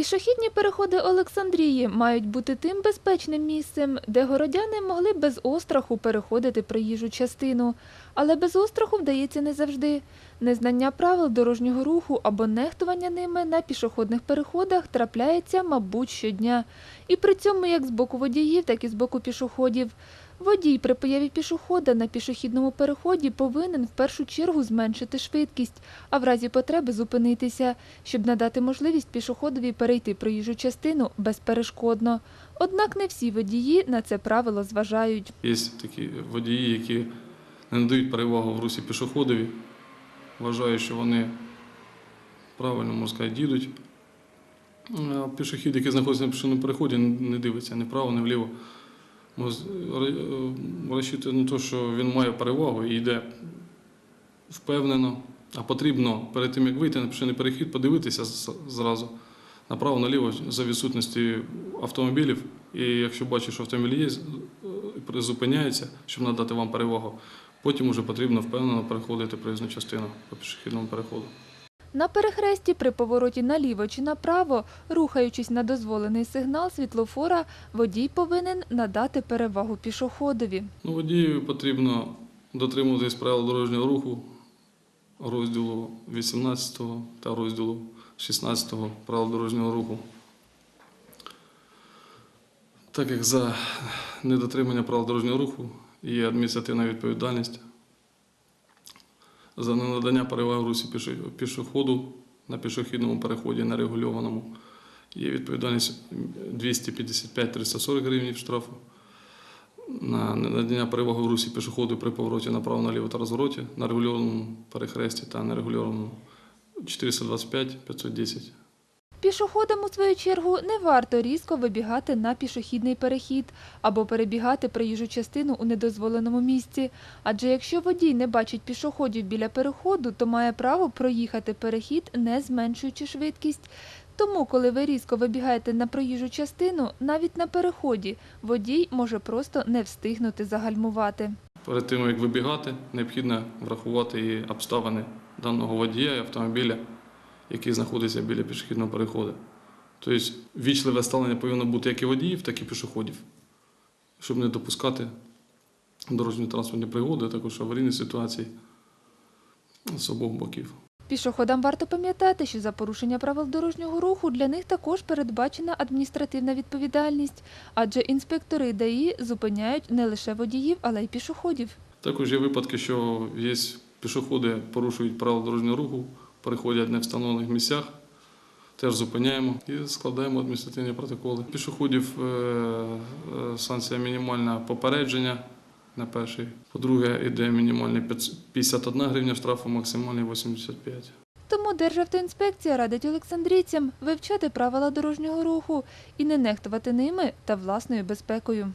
Пішохідні переходи Олександрії мають бути тим безпечним місцем, де городяни могли без остраху переходити проїжджу частину. Але без остраху вдається не завжди. Незнання правил дорожнього руху або нехтування ними на пішохідних переходах трапляється, мабуть, щодня. І при цьому як з боку водіїв, так і з боку пішоходів. Водій при появі пішохода на пішохідному переході повинен в першу чергу зменшити швидкість, а в разі потреби зупинитися, щоб надати можливість пішоходові перейти проїжджу частину безперешкодно. Однак не всі водії на це правило зважають. Є такі водії, які не надають перевагу в русі пішоходові, вважають, що вони правильно, можна сказати, їдуть. Пішохід, який знаходиться на пішохідному переході, не дивиться ні вправо, ні вліво. Е, Розчитує на те, що він має перевагу і йде впевнено, а потрібно перед тим, як вийти на пішохідний перехід, подивитися зразу направо-наліво за відсутності автомобілів. І якщо бачиш, що автомобіль є, е, зупиняється, щоб надати вам перевагу. Потім вже потрібно впевнено переходити проїзну частину по пішохідному переходу. На перехресті при повороті наліво чи направо, рухаючись на дозволений сигнал світлофора, водій повинен надати перевагу пішоходові. Ну, водію потрібно дотримуватись правил дорожнього руху розділу 18 та розділу 16 правил дорожнього руху. Так як за недотримання правил дорожнього руху є адміністративна відповідальність за ненадання переваги русі пішоходу на пішохідному переході нерегульованому. Є відповідальність 255-340 гривень штрафу на надання переваги в русі пішоходу при повороті направо наліво та розвороті на регульованому перехресті та нерегульованому 425-510. Пішоходам, у свою чергу, не варто різко вибігати на пішохідний перехід або перебігати проїжджу частину у недозволеному місці. Адже якщо водій не бачить пішоходів біля переходу, то має право проїхати перехід, не зменшуючи швидкість. Тому, коли ви різко вибігаєте на проїжджу частину, навіть на переході, водій може просто не встигнути загальмувати. Перед тим, як вибігати, необхідно врахувати і обставини даного водія і автомобіля, який знаходиться біля пішохідного переходу. Тобто вічливе ставлення повинно бути як і водіїв, так і пішоходів, щоб не допускати дорожньо транспортні пригоди, а також аварійні ситуації з обох боків. Пішоходам варто пам'ятати, що за порушення правил дорожнього руху для них також передбачена адміністративна відповідальність, адже інспектори ДАІ зупиняють не лише водіїв, але й пішоходів. Також є випадки, що є пішоходи порушують правила дорожнього руху, переходять в невстановлених місцях. Теж зупиняємо і складаємо адміністративні протоколи. Пішоходів е, е, санкція мінімальна попередження на перший. По-друге, йде мінімальний 51 гривня штрафу, максимальний 85. Тому Державтоінспекція радить олександрійцям вивчати правила дорожнього руху і не нехтувати ними та власною безпекою.